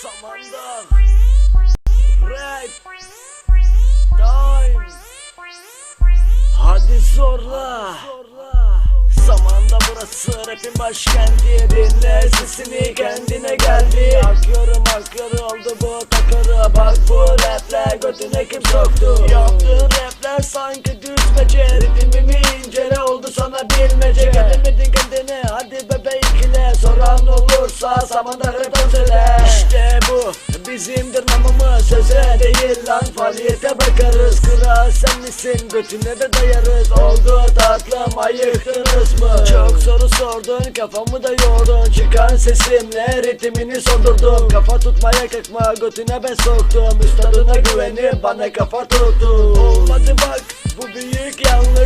Samandan. Rap Time. Hadi zorla. Samanda burası rapin başkenti. Dinle sesini kendine geldi. Akıyorum akları oldu bu takarı Bak bu rapler götüne kim soktu? Yaptığın rapler sanki düzmece. Ritmimi incele oldu sana bilmece. Gelemedin rap özele İşte bu bizimdir namımız Söze değil lan. Faaliyete bakarız Kral sen misin? Götüne de dayarız. Oldu tatlım ayıktınız mı? Çok soru sordun kafamı da yordun. Çıkan sesimle ritmini sondurdum. Kafa tutmaya kalkma götüne ben soktum. Üstadına güvenip bana kafa tuttu Olmadı bak bu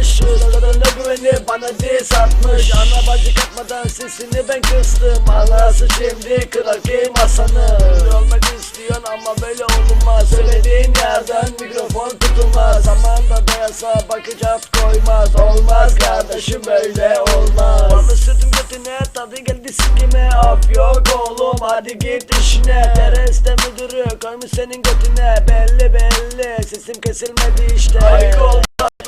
yanlış Üstadına güvenip bana diz atmış Ana bacı katmadan sesini ben kıstım. Anası şimdi kırar ki masanı Ünlü ama böyle olmaz. Söylediğin yerden mikrofon tutulmaz. Zamanda dayasa bakacak koymaz. Olmaz kardeşim böyle olmaz. Bana sürdüm götüne tadı geldi sikime. Af yok oğlum hadi git işine. Tereste müdürü koymuş senin götüne. Belli belli sesim kesilmedi işte. Ayık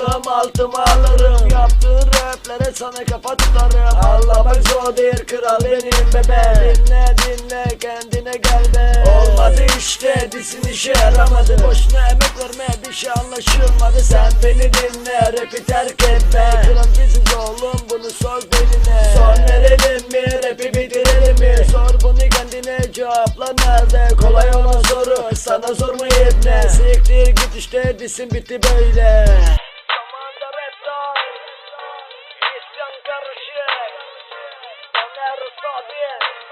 tatlım altıma alırım. Yaptığın raplere sana kafa tutarım Anlamak zor değil kral benim bebe Dinle dinle kendine gel be. Olmadı işte disin işe yaramadı. Boşuna emek verme bir şey anlaşılmadı. Sen beni dinle rapi terk etme. Kral biziz oğlum bunu sok beline. Son verelim mi rapi bitirelim mi? Sor bunu kendine cevapla nerede? Kolay olan soru sana mu ibne Siktir git işte disin bitti böyle Yeah.